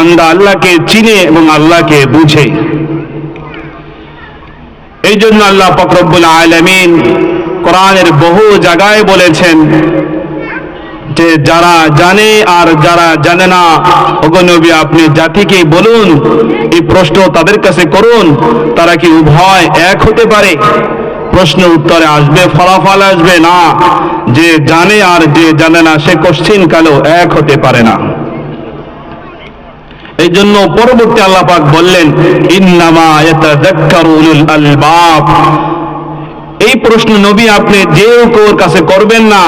বান্দা আল্লাহকে চিনে এবং আল্লাহকে বুঝে। এই জন্য আল্লাহ ফকরবুল আলমিন কোরআনের বহু জায়গায় বলেছেন যে, যারা জানে আর যারা জানে না ওগনবী আপনি জাতিকে বলুন, এই প্রশ্ন তাদের কাছে করুন, তারা কি উভয় এক হতে পারে? প্রশ্ন উত্তরে আসবে, ফলাফল আসবে না। যে জানে আর যে জানে না, সে কোশ্চিন কালো এক হতে পারে না। এই জন্য পরবর্তী আল্লাহ পাক বললেন এই প্রশ্ন নবী আপনি যে কেউর কাছে করবেন না,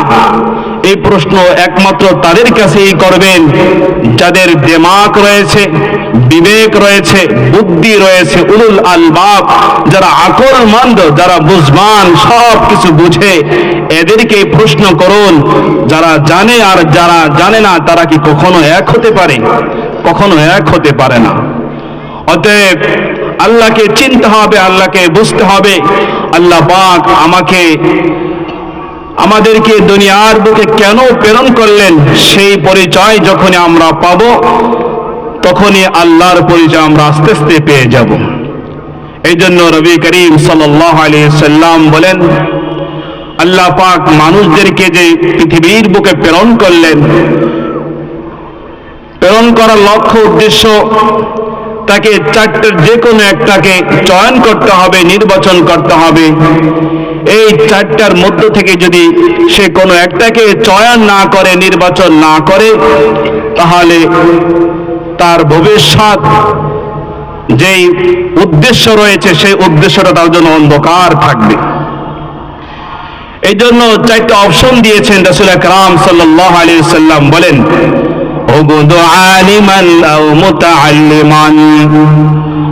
এই প্রশ্ন একমাত্র তাদের কাছেই করবেন। যাদের দেমাক রয়েছে, বিবেক রয়েছে, বুদ্ধি রয়েছে, উলুল আলবাব, যারা আকলমন্দ যারা বুঝবান, সব কিছু বুঝে এদেরকে প্রশ্ন করুন, যারা জানে আর যারা জানে না, তারা কি কখনো এক হতে পারে? কখনো এক হতে পারে না। অতএব আল্লাহকে চিনতে হবে, আল্লাহকে বুঝতে হবে। আল্লাহ পাক আমাকে, আমাদেরকে দুনিয়ার বুকে কেন প্রেরণ করলেন সেই পরিচয় যখনই আমরা পাব, তখনই আল্লাহর পরিচয় আমরা আস্তে আস্তে পেয়ে যাব। এই জন্য রবি করিম সাল্লাহ সাল্লাম বলেন, আল্লাহ পাক মানুষদেরকে যে পৃথিবীর বুকে প্রেরণ করলেন করার লক্ষ্য, উদ্দেশ্য, তাকে চারটের যে কোনো একটাকে চয়ন করতে হবে, নির্বাচন করতে হবে। এই চারটার মধ্য থেকে যদি সে কোনো একটাকে চয়ন না করে, নির্বাচন না করে, তাহলে তার ভবিষ্যৎ যেই উদ্দেশ্য রয়েছে, সেই উদ্দেশ্যটা তার জন্য অন্ধকার থাকবে। এই জন্য চারটা অপশন দিয়েছেন রসুল আকরাম সাল্লাহ আলী সাল্লাম বলেন ওগুদ আলিমান আও মুতাআল্লিমান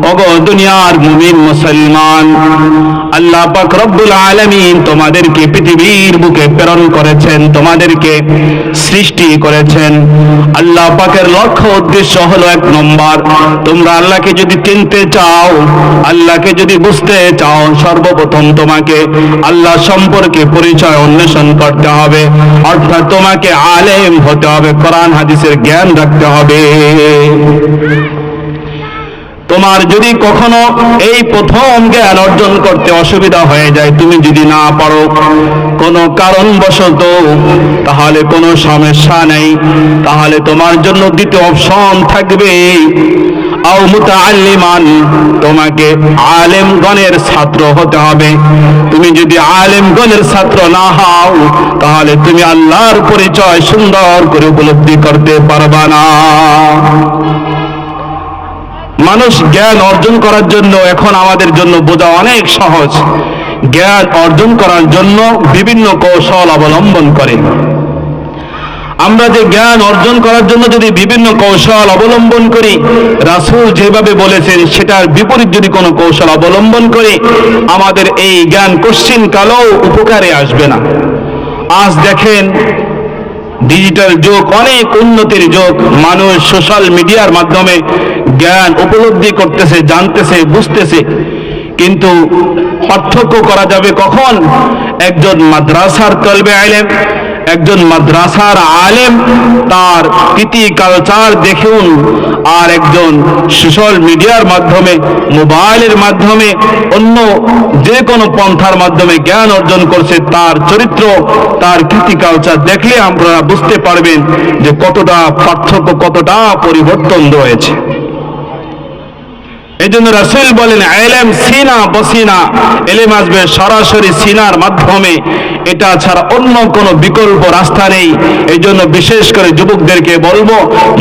ওগো দুনিয়ার মুমিন মুসলমান, আল্লাহ পাক রব্বুল আলামিন তোমাদেরকে পৃথিবীর বুকে প্রেরণ করেছেন, তোমাদেরকে সৃষ্টি করেছেন। আল্লাহ পাকের লক্ষ্য উদ্দেশ্য হলো এক নম্বর, তোমরা আল্লাহকে যদি চিনতে চাও, আল্লাহকে যদি বুঝতে চাও, সর্বপ্রথম তোমাকে আল্লাহ সম্পর্কে পরিচয় অন্বেষণ করতে হবে, অর্থাৎ তোমাকে আলেম হতে হবে, কোরআন, হাদিসের জ্ঞান রাখতে হবে। তোমার যদি কখনো এই প্রথম জ্ঞান অর্জন করতে অসুবিধা হয়ে যায়, তুমি যদি না পারো, কোনো কারণবশত, তাহলে কোনো সমস্যা নেই। তাহলে তোমার জন্য দ্বিতীয় অপশন থাকবে, আও মুতাআল্লিমান, তোমাকে আলেমগণের ছাত্র হতে হবে। তুমি যদি আলেমগণের ছাত্র না হও, তাহলে তুমি আল্লাহর পরিচয় সুন্দর করে উপলব্ধি করতে পারবা না। মানুষ জ্ঞান অর্জন করার জন্য এখন আমাদের জন্য বোঝা অনেক সহজ। জ্ঞান অর্জন করার জন্য বিভিন্ন কৌশল অবলম্বন করে। আমরা যে জ্ঞান অর্জন করার জন্য যদি বিভিন্ন কৌশল অবলম্বন করি, রাসূল যেভাবে বলেছেন সেটার বিপরীত যদি কোনো কৌশল অবলম্বন করি, আমাদের এই জ্ঞান কোশ্চিন কালেও উপকারে আসবে না। আজ দেখেন ডিজিটাল যুগ অনেক উন্নতির যুগ মানুষ সোশ্যাল মিডিয়ার মাধ্যমে জ্ঞান উপলব্ধি করতেছে, জানতেছে, বুঝতেছে। কিন্তু পার্থক্য করা যাবে কখন? একজন মাদ্রাসার তলবে আইলেম। একজন মাদ্রাসার আলেম, তার কৃতি কালচার দেখুন। আর একজন সোশ্যাল মিডিয়ার মাধ্যমে, মোবাইলের মাধ্যমে, অন্য যে কোনো পন্থার মাধ্যমে জ্ঞান অর্জন করছে তার চরিত্র, তার কৃতি কালচার দেখলে আপনারা বুঝতে পারবেন যে কতটা পার্থক্য, কতটা পরিবর্তন রয়েছে। এই জন্য রাসুল বলেন, এলেম সিনা বসিনা। এলেম আসবে সরাসরি সিনার মাধ্যমে। এটা ছাড়া অন্য কোনো বিকল্প রাস্তা নেই। এই জন্য বিশেষ করে যুবকদেরকে বলব,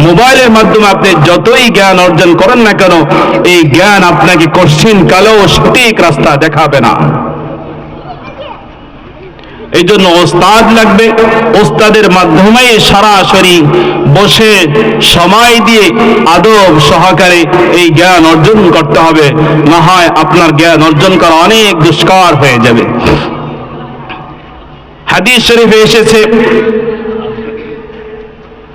মোবাইলের মাধ্যমে আপনি যতই জ্ঞান অর্জন করেন না কেন, এই জ্ঞান আপনাকে কঠিন কালেও সঠিক রাস্তা দেখাবে না। এই জন্য ওস্তাদ লাগবে। ওস্তাদের মাধ্যমেই সরাসরি বসে সময় দিয়ে আদব সহকারে এই জ্ঞান অর্জন করতে হবে। না হয় আপনার জ্ঞান অর্জন করা অনেক দুষ্কর হয়ে যাবে। হাদিস শরীফে এসেছে।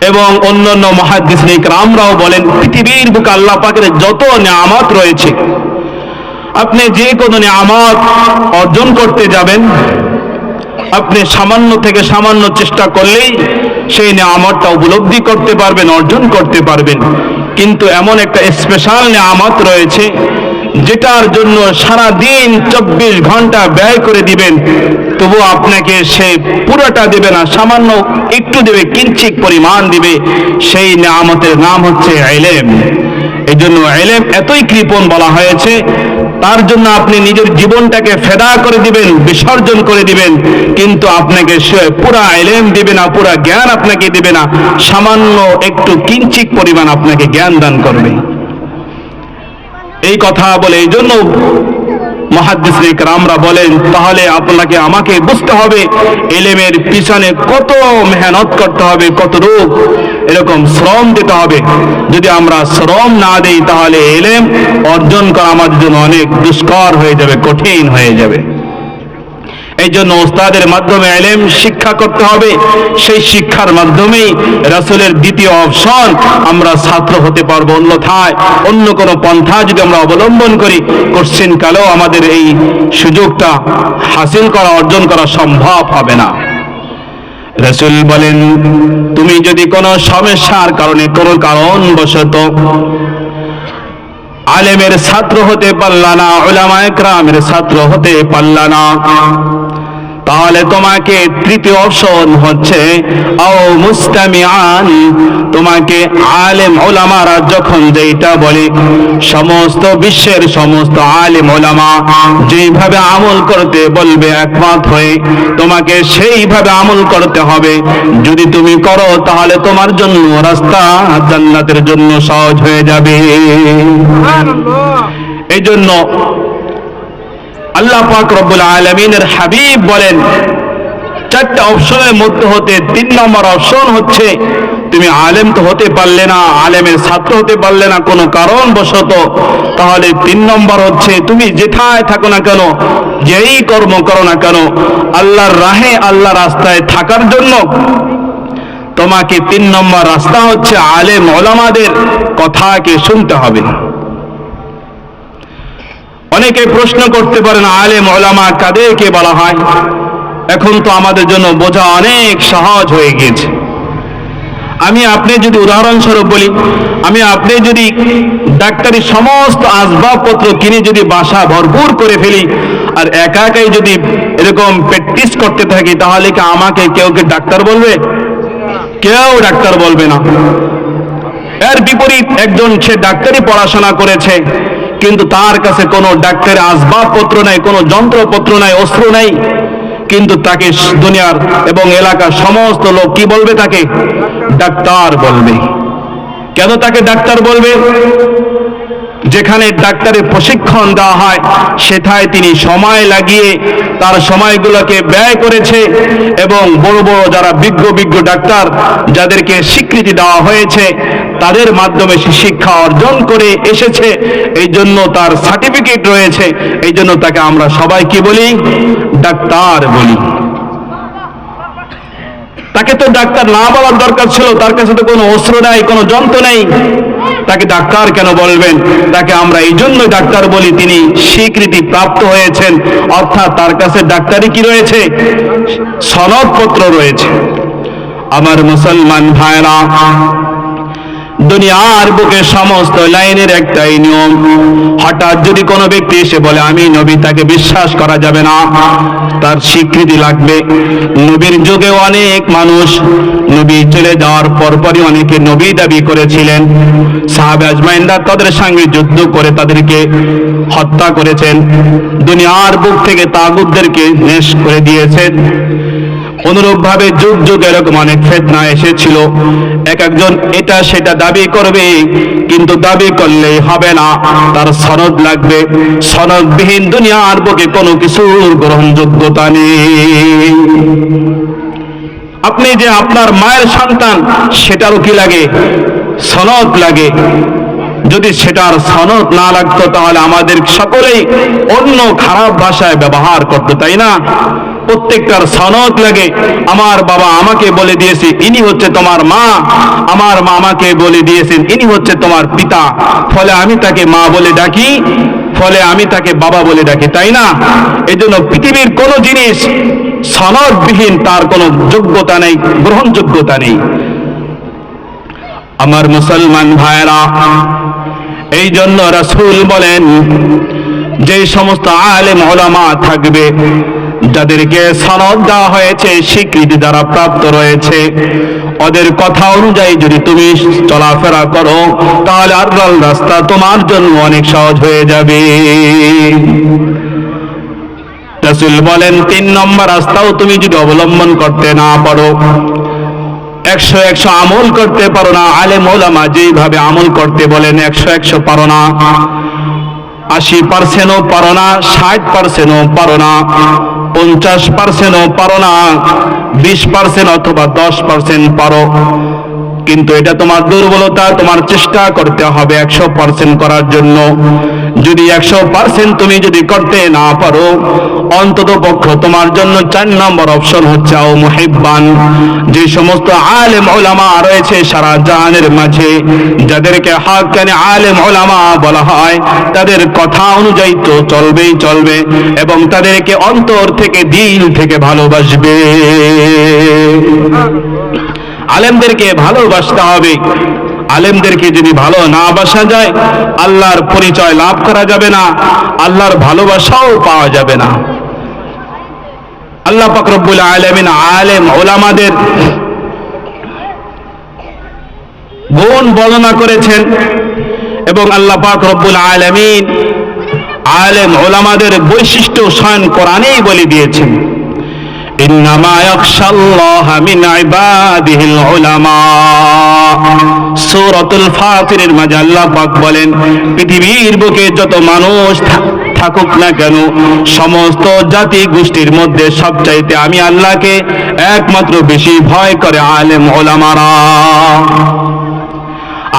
এবং অন্যান্য মহাদিস রামরাও বলেন, পৃথিবীর বুকে আল্লাহ পাকের যত নিয়ামত রয়েছে, আপনি যে কোনো নিয়ামত অর্জন করতে যাবেন। আপনি সামান্য থেকে সামান্য চেষ্টা করলেই সেই নিয়ামতটা উপলব্ধি করতে পারবেন, অর্জন করতে পারবেন। কিন্তু এমন একটা স্পেশাল নিয়ামত রয়েছে, যেটার জন্য সারা দিন চব্বিশ ঘণ্টা ব্যয় করে দিবেন, তবু আপনাকে সে পুরোটা দেবে না, সামান্য একটু দেবে কিঞ্চিত পরিমাণ দিবে। সেই নিয়ামতের নাম হচ্ছে এলেম। এই জন্য এলেম এতই কৃপণ বলা হয়েছে তার জন্য আপনি নিজের জীবনটাকে ফেদা করে দিবেন, বিসর্জন করে দিবেন, কিন্তু আপনাকে সে পুরা এলেম দিবে না, পুরা জ্ঞান আপনাকে দিবে না, সামান্য একটু কিঞ্চিত পরিমাণ আপনাকে জ্ঞান দান করবে। এই কথা বলে এই জন্য রামরা বলেন, তাহলে আপনাকে আমাকে বুঝতে হবে, এলেমের পিছনে কত মেহনত করতে হবে, কত রূপ এরকম শ্রম দিতে হবে। যদি আমরা শ্রম না দিই, তাহলে এলেম অর্জন করা আমাদের জন্য অনেক দুষ্কর হয়ে যাবে, কঠিন হয়ে যাবে। এই জন্য ওস্তাদের মাধ্যমে এলেম শিক্ষা করতে হবে। সেই শিক্ষার মাধ্যমেই রাসূলের দ্বিতীয় অপশন আমরা ছাত্র হতে পারব অন্যথায়। অন্য কোনো পন্থা যদি আমরা অবলম্বন করি, কোশ্চিন কালেও আমাদের এই সুযোগটা হাসিল করা, অর্জন করা সম্ভব হবে না। রসুল বলেন, তুমি যদি কোনো সমস্যার কারণে, কোনো কারণবশত আলেমের ছাত্র হতে পারলা না ওলামা একরামের ছাত্র হতে পারলা না তাহলে তোমাকে তৃতীয় অপশন হচ্ছে ও মুস্তামিআন তোমাকে আলেম ওলামারা যখন যেটা বলে সমস্ত বিশ্বের সমস্ত আলেম ওলামা যেইভাবে আমল করতে বলবে একমত হয়ে তোমাকে সেইভাবে আমল করতে হবে। যদি তুমি করো তাহলে তোমার জন্য রাস্তা জান্নাতের জন্য সহজ হয়ে যাবে। এই জন্য আল্লাহ পাক রব্বুল আলমিনের হাবিব বলেন, চারটা অপশনের মধ্যে হতে তিন নম্বর অপশন হচ্ছে, তুমি আলেম তো হতে পারলে না, আলেমের ছাত্র হতে পারলে না, কোনো কারণ বশত তাহলে তিন নম্বর হচ্ছে তুমি যেথায় থাকো না কেন, যেই কর্ম করো না কেন, আল্লাহর রাহে আল্লাহ রাস্তায় থাকার জন্য, তোমাকে তিন নম্বর রাস্তা হচ্ছে আলেম ওলামাদের কথাকে শুনতে হবে। অনেকে প্রশ্ন করতে পারেন আলেম, ওলামা কাদেরকে বলা হয়? এখন তো আমাদের জন্য বোঝা অনেক সহজ হয়ে গেছে আমি আপনি যদি উদাহরণস্বরূপ বলি, আমি আপনি যদি ডাক্তারি সমস্ত আসবাবপত্র কিনে যদি বাসা ভরপুর করে ফেলি, আর একা একাই যদি এরকম প্র্যাকটিস করতে থাকি, তাহলে কি আমাকে কেউ কে ডাক্তার বলবে? কেউ ডাক্তার বলবে না। এর বিপরীত একজন সে ডাক্তারি পড়াশোনা করেছে, কিন্তু তার কাছে কোনো ডাক্তারের আসবাবপত্র নাই, কোনো যন্ত্রপত্র নাই, অস্ত্র নাই। কিন্তু তাকে দুনিয়ার এবং এলাকার সমস্ত লোক কি বলবে তাকে? ডাক্তার বলবে। কেন তাকে ডাক্তার বলবে? যেখানে ডাক্তারের প্রশিক্ষণ দেওয়া হয়, সেথায় তিনি সময় লাগিয়ে তার সময়গুলোকে ব্যয় করেছে এবং বড় বড় যারা বিজ্ঞ বিজ্ঞ ডাক্তার, যাদেরকে স্বীকৃতি দেওয়া হয়েছে তাদের মাধ্যমে সে শিক্ষা অর্জন করে এসেছে। এই জন্য তার সার্টিফিকেট রয়েছে। এই জন্য তাকে আমরা সবাই কি বলি? ডাক্তার বলি। তাকে তো ডাক্তার না বলার দরকার ছিল। তার কাছে তো কোনো অস্ত্র নাই, কোনো যন্ত্র নেই। তাকে ডাক্তার কেন বলবেন? তাকে আমরা এই জন্য ডাক্তার বলি, তিনি স্বীকৃতি প্রাপ্ত হয়েছেন। অর্থাৎ তার কাছে ডাক্তারি কি রয়েছে? সনদপত্র রয়েছে। আমার মুসলমান ভাইরা দুনিয়ার বুকে সমস্ত লাইনের একটাই নিয়ম। হঠাৎ যদি কোনো ব্যক্তি এসে বলে, আমি নবী, তাকে বিশ্বাস করা যাবে না। তার স্বীকৃতি লাগবে। নবীর যুগে অনেক মানুষ নবী চলে যাওয়ার পরপরই অনেকে নবী দাবি করেছিলেন। সাহাবে আজমাইনরা তাদের সঙ্গে যুদ্ধ করে তাদেরকে হত্যা করেছেন। দুনিয়ার বুক থেকে তাগুদদেরকে নেশ করে দিয়েছেন। অনুরূপভাবে যুগ যুগ এরকম অনেক ফেতনা এসেছিল। এক একজন এটা সেটা দাবি করবে, কিন্তু দাবি করলেই হবে না। তার সনদ লাগবে। সনদবিহীন দুনিয়ার বুকে কোনো কিছুর গ্রহণযোগ্যতা নেই। আপনি যে আপনার মায়ের সন্তান, সেটারও কি লাগে? সনদ লাগে। যদি সেটার সনদ না লাগতো, তাহলে আমাদের সকলেই অন্য খারাপ ভাষায় ব্যবহার করতো, তাই না? প্রত্যেকটার সনদ লাগে। আমার বাবা আমাকে বলে দিয়েছে, ইনি হচ্ছে তোমার মা। আমার মা আমাকে বলে দিয়েছেন, ইনি হচ্ছে তোমার পিতা। ফলে আমি তাকে মা বলে ডাকি, ফলে আমি তাকে বাবা বলে ডাকি, তাই না? এই জন্য পৃথিবীর কোনো জিনিস সনদবিহীন, তার কোনো যোগ্যতা নেই, গ্রহণযোগ্যতা নেই। আমার মুসলমান ভাইরা এই জন্য রাসূল বলেন যে সমস্ত আলেম, ওলামা থাকবে যাদেরকে সনদ দেওয়া হয়েছে, স্বীকৃতি দ্বারা প্রাপ্ত রয়েছে। ওদের কথা অনুযায়ী যদি তুমি চলাফেরা করো, তাহলে আল্লাহর রাস্তা তোমার জন্য অনেক সহজ হয়ে যাবে। রাসূল বলেন, তিন নম্বর রাস্তাও তুমি যদি অবলম্বন করতে না পারো, একশো একশো আমল করতে পারো না, আলেম ওলামা যেইভাবে আমল করতে বলেন, একশো একশো পারো না, আশি পার্সেন্টও পারো না, ষাট পার্সেন্টও পারো না। পঞ্চাশ পার্সেন্টও পারো না বিশ পার্সেন্ট অথবা দশ পার্সেন্ট পারো। কিন্তু এটা তোমার দুর্বলতা, তোমার চেষ্টা করতে হবে একশো পার্সেন্ট করার জন্য। যদি একশো পার্সেন্ট তুমি যদি করতে না পারো, অন্তত পক্ষ তোমার জন্য চার নম্বর অপশন হচ্ছে আও মুহিব্বান যে সমস্ত আলেম ওলামা রয়েছে সারা জাহানের মাঝে, যাদেরকে হাক্কানে আলেম ওলামা বলা হয়, তাদের কথা অনুযায়ী তো চলবেই চলবে এবং তাদেরকে অন্তর থেকে, দিল থেকে ভালোবাসবে। আলেমদেরকে ভালোবাসতে হবে। আলেমদেরকে যদি ভালো না বাসা যায়, আল্লাহর পরিচয় লাভ করা যাবে না, আল্লাহর ভালোবাসাও পাওয়া যাবে না। আল্লাহ পাক রব্বুল আলামিন আলেম ওলামাদের গুণ বর্ণনা করেছেন এবং আল্লাহ পাক রব্বুল আলামিন আলেম ওলামাদের বৈশিষ্ট্য স্বয়ং কোরআনেই বলে দিয়েছেন। ইন্নামা ইয়াখশাল্লাহ মিন ইবাদিহিল উলামা সূরাতুল ফাতিরের মাঝে আল্লাহ পাক বলেন, পৃথিবীর বুকে যত মানুষ থাকুক না কেন, সমস্ত জাতি গোষ্ঠীর মধ্যে সবচাইতে আমি আল্লাহকে একমাত্র বেশি ভয় করে আলেম ওলামারা।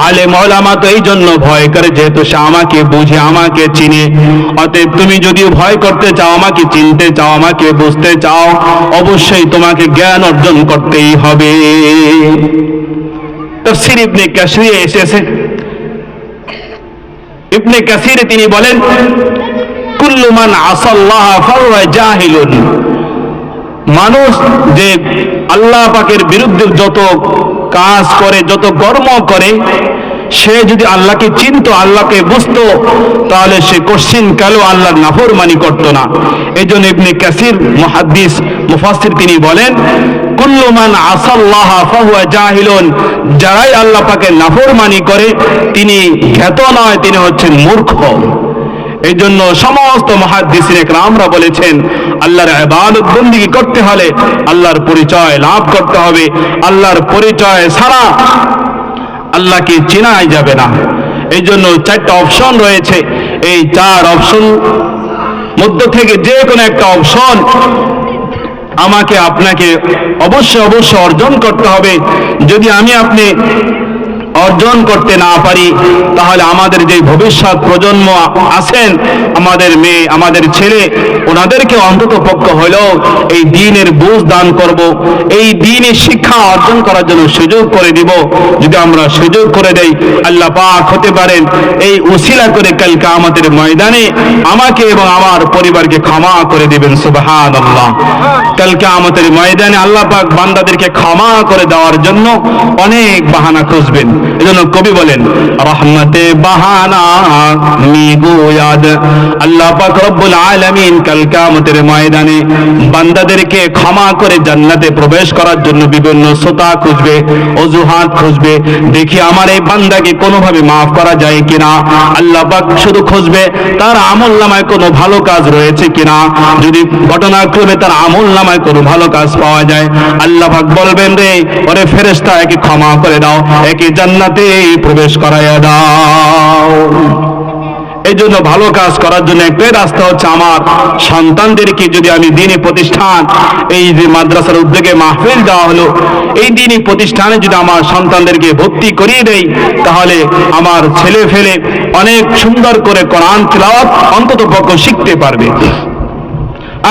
আলেম ওলামা তো এই জন্য ভয় করে, যেহেতু সে আমাকে বুঝে, আমাকে চিনে। অতএব তুমি যদি ভয় করতে চাও, আমাকে চিনতে চাও, আমাকে বুঝতে চাও, অবশ্যই তোমাকে জ্ঞান অর্জন করতেই হবে। তফসির ইবনে কাসিরে এসেছে। ইবনে কাসিরে তিনি বলেন, কুল্লু মান আসাল্লাহ ফাহুয়া জাহিলুন। মানুষ যে আল্লাহ পাকের বিরুদ্ধে যত কাজ করে, যত কর্ম করে, সে যদি আল্লাহকে চিনত, আল্লাহকে বুঝতো, তাহলে সে কোশ্চিন কালো আল্লাহর নাফরমানি করতো না। এই জন্য ইবনে কাসির মুহাদ্দিস, মুফাসসির তিনি বলেন, কুল্লু মান আসাল্লাহ ফাহুয়া জাহিলুন। যারাই আল্লাহ পাকের নাফরমানি করে, তিনি জ্ঞাত নয়, তিনি হচ্ছেন মূর্খ। এই জন্য সমস্ত মহাদিসিন আমরা বলেছেন, আল্লাহর ইবাদত বন্দিগি করতে হলে আল্লাহর পরিচয় লাভ করতে হবে। আল্লাহর পরিচয় ছাড়া আল্লাহকে চেনাই যাবে না। এই জন্য চারটা অপশন রয়েছে। এই চার অপশন মধ্য থেকে যে কোনো একটা অপশন আমাকে আপনাকে অবশ্যই অবশ্যই অর্জন করতে হবে। যদি আমি আপনি অর্জন করতে না পারি, তাহলে আমাদের যে ভবিষ্যৎ প্রজন্ম আছেন, আমাদের মেয়ে, আমাদের ছেলে, ওনাদেরকে অন্তত পক্ষ হলেও এই দিনের বুঝ দান করব, এই দিনের শিক্ষা অর্জন করার জন্য সুযোগ করে দিব। যদি আমরা সুযোগ করে দেই, আল্লাহ পাক হতে পারেন, এই উসিলা করে কালকে আমাদের ময়দানে আমাকে এবং আমার পরিবারকে ক্ষমা করে দিবেন সুবাহান আল্লাহ কালকে আমাদের ময়দানে আল্লাহ পাক বান্দাদেরকে ক্ষমা করে দেওয়ার জন্য অনেক বাহানা খুঁজবেন। এজন্য কবি বলেন, রহমতে বাহানা আল্লাহ পাক রব্বুল আলামিন কাল কিয়ামতের ময়দানে বান্দাদেরকে ক্ষমা করে জান্নাতে প্রবেশ করার জন্য বিভিন্ন সোতা খুঁজবে, অজুহাত খুঁজবে। দেখি আমার এই বান্দাকে কোনোভাবে মাফ করা যায় কিনা? আল্লাহ পাক শুধু খুঁজবে, তার আমল নামায় কোনো ভালো কাজ রয়েছে কিনা? যদি ঘটনাক্রমে তার আমল নামায় কোনো ভালো কাজ পাওয়া যায়, আল্লাহ পাক বলবেন রে, ওরে ফেরেশতা একে ক্ষমা করে দাও। একে জান্নাতে প্রবেশ করাইয়া দাও। এই জন্য ভালো কাজ করার জন্য একটাই রাস্তা হচ্ছে আমার সন্তানদেরকে যদি আমি দিনী প্রতিষ্ঠান, এই যে মাদ্রাসার উদ্যোগে মাহফিল দেওয়া হলো, এই দিনী প্রতিষ্ঠানে যদি আমার সন্তানদেরকে ভর্তি করিয়ে দেই, তাহলে আমার ছেলে ফেলে অনেক সুন্দর করে কোরআন তিলাওয়াত অন্তত পক্ষ শিখতে পারবে।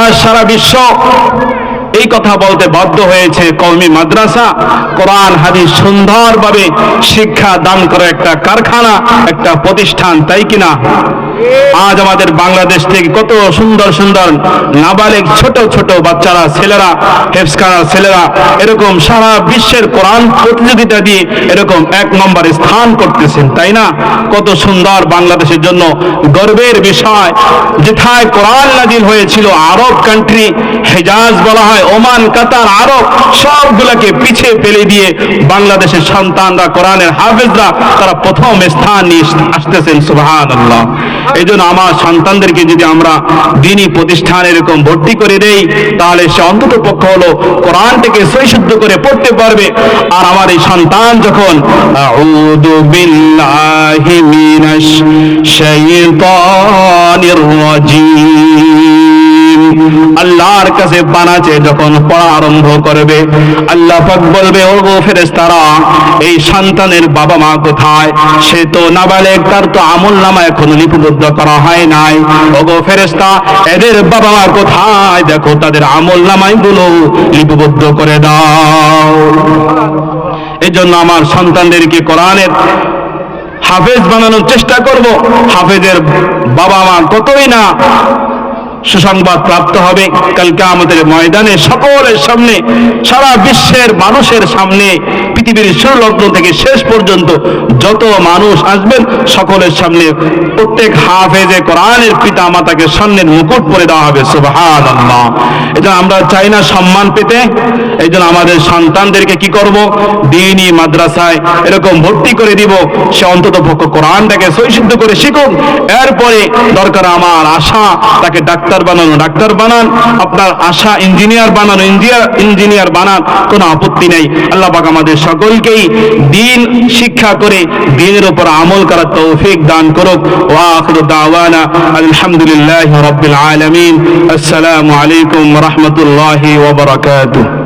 আর সারা বিশ্ব এই কথা বলতে বাধ্য হয়েছে কলমি মাদ্রাসা। কোরআন, হাদিস সুন্দরভাবে শিক্ষা দান করে একটা কারখানা, একটা প্রতিষ্ঠান, তাই কিনা আজ আমাদের বাংলাদেশ থেকে কত সুন্দর সুন্দর নাবালেক ছোট ছোট বাচ্চারা, ছেলেরা হেফসখানার ছেলেরা, এরকম সারা বিশ্বের কোরআন প্রতিযোগিতা দিয়ে এরকম এক নম্বরে স্থান করতেছেন, তাই না? কত সুন্দর বাংলাদেশের জন্য গর্বের বিষয়। যেথায় কোরআন নাজিল হয়েছিল, আরব কান্ট্রি হেজাজ বলা হয়, ওমান, কাতার, আরব, সবগুলোকে পিছিয়ে ফেলে দিয়ে বাংলাদেশের সন্তানরা, কোরআনের হাফেজরা, তারা প্রথম স্থান নিয়ে আসতেছেন সুবাহান আল্লাহ এই আমার সন্তানদেরকে যদি আমরা দিনী প্রতিষ্ঠান এরকম ভর্তি করে দেই, তাহলে সে অন্তত পক্ষ হলো কোরআনটাকে সৈশুদ্ধ করে পড়তে পারবে। আর আমার এই সন্তান যখন বিল্লাহি মিনাশ শাইতানির রাজিম আল্লাহর কাছে বানাচে যখন পড়া আরম্ভ করবে। আল্লাহ পাক বলবে ও গো ফেরেশতারা, এই সন্তানের বাবা মা কোথায়? সে তো নাবালেগ তার তো আমল নামা এখনও লিপিবদ্ধ করা হয় নাই। ও গো ফেরেশতা, এদের বাবা মা কোথায়? দেখো, তাদের আমল নামাই গুলো লিপিবদ্ধ করে দাও। এই জন্য আমার সন্তানদেরকে কোরআনের হাফেজ বানানোর চেষ্টা করব। হাফেজের বাবা মা কতই না সুসংবাদ প্রাপ্ত হবে। কালকে আমাদের ময়দানে সকলের সামনে, সারা বিশ্বের মানুষের সামনে, পৃথিবীর শুরুলগ্ন থেকে শেষ পর্যন্ত যত মানুষ আসবেন, সকলের সামনে প্রত্যেক হাফেজে কোরআনের পিতা মাতাকে সামনের মুকুট পরে দেওয়া হবে। সুবহান আল্লাহ জন্য আমরা চাই না সম্মান পেতে। এই জন্য আমাদের সন্তানদেরকে কি করব? দিনই মাদ্রাসায় এরকম ভর্তি করে দিব। সে অন্তত পক্ষ কোরআনটাকে সৈসিদ্ধ করে শিখুক। এরপরে দরকার আমার আশা, তাকে ডাক্তার বানানো, ডাক্তার বানান, আপনার আশা ইঞ্জিনিয়ার বানানো ইঞ্জিনিয়ার বানান, কোনো আপত্তি নেই। আল্লাহ পাক আমাদের সকলকেই দিন, শিক্ষা করে দিনের উপর আমল করার তৌফিক দান করুক। ওয়া আখিরু দাওয়ানা, আলহামদুলিল্লাহি রাব্বিল আলামিন। আসসালামু আলাইকুম রাহমাতুল্লাহি ওয়া বারাকাতুহু।